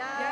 Yeah.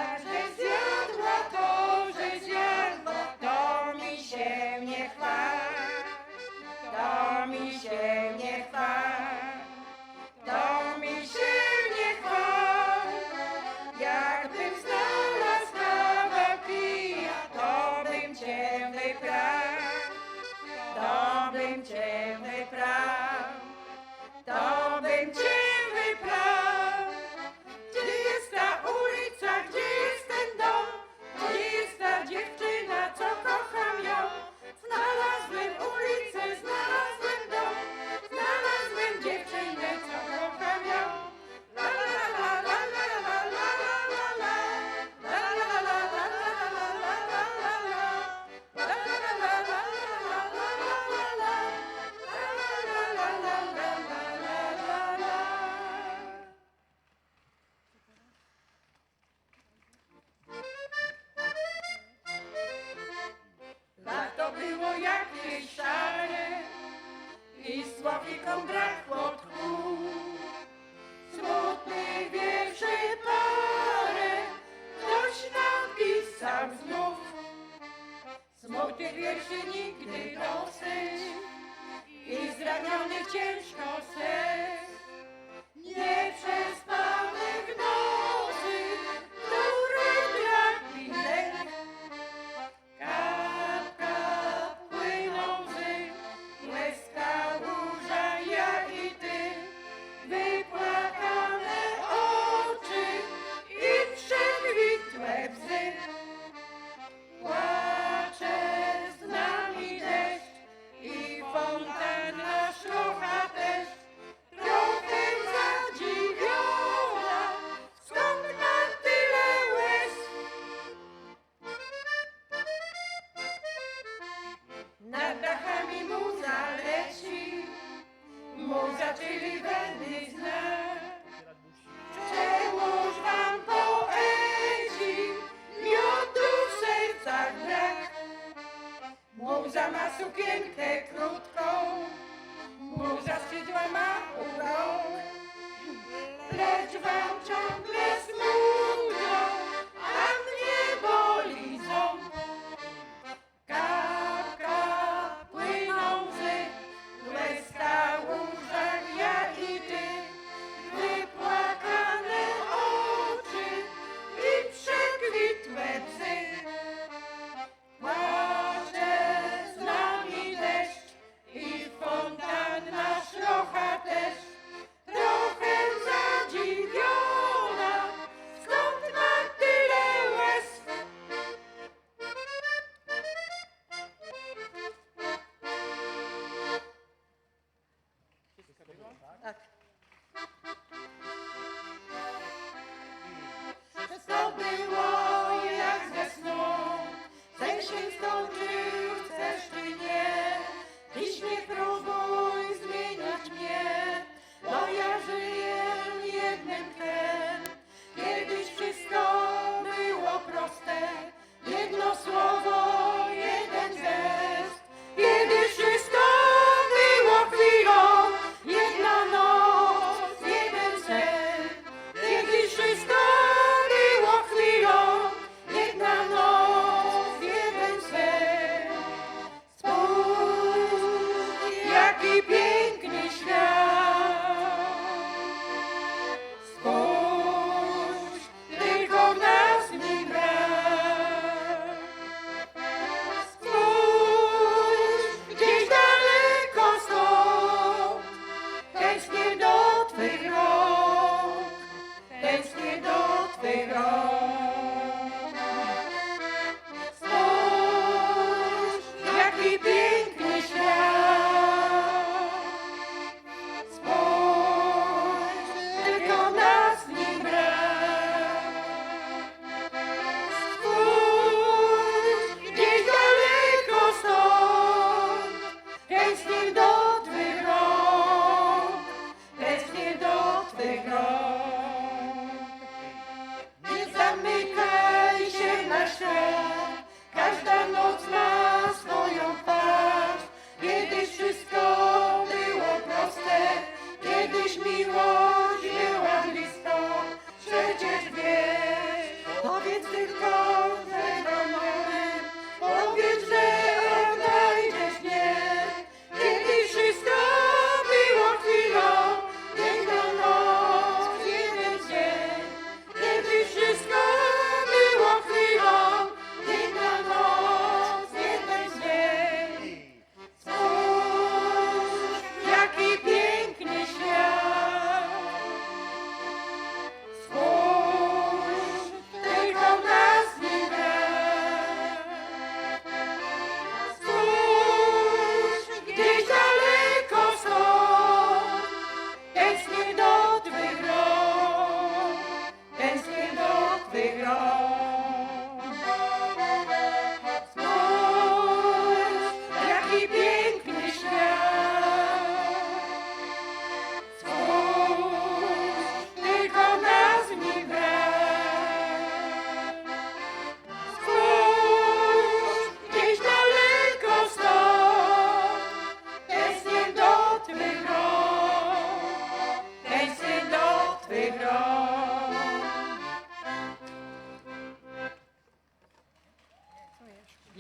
change. sukienkę królową.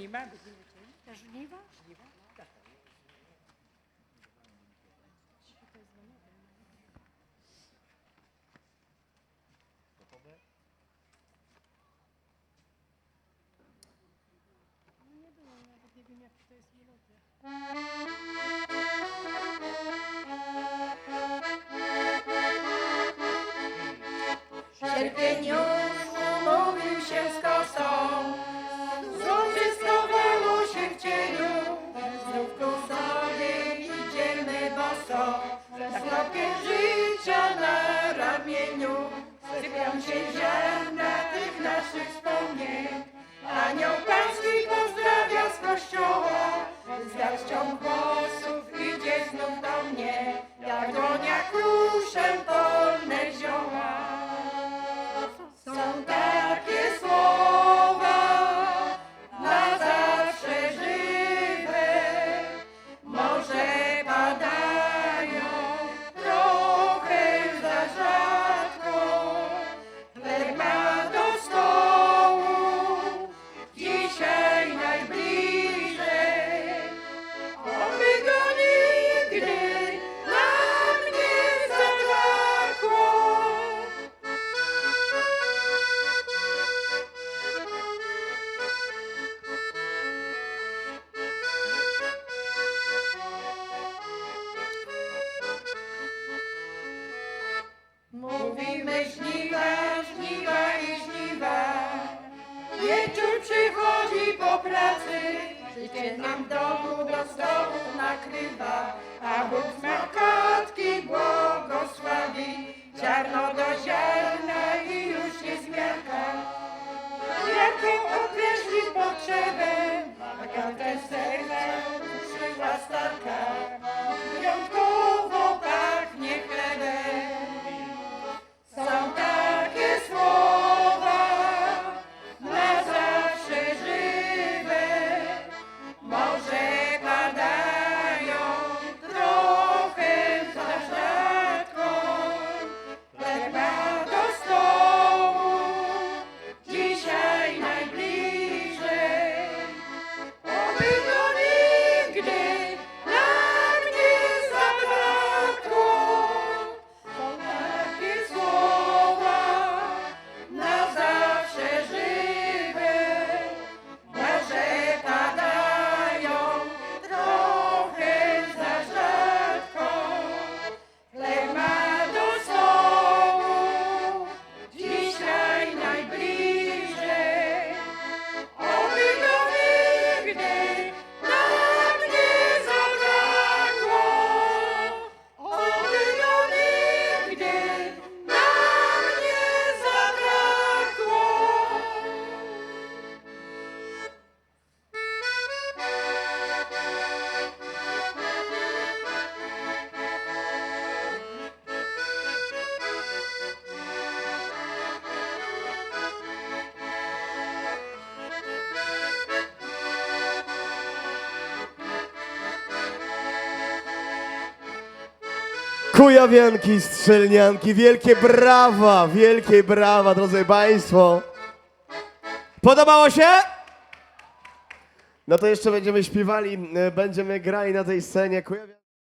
Żniwa? Te żniwa? Żniwa? Tak. Nie umówił się z złego. Zasłapie życia na ramieniu, sypią się ziarna tych naszych wspomnień. Anioł Pański pozdrawia z kościoła, z garścią głosów idzie znów do mnie. Jak dłonia kuszem to pracy, życie nam domu do stołu nakrywa, a Bóg Kujawianki, strzelnianki, wielkie brawa, wielkie brawa, drodzy Państwo. Podobało się? No to jeszcze będziemy śpiewali, y, będziemy grali na tej scenie.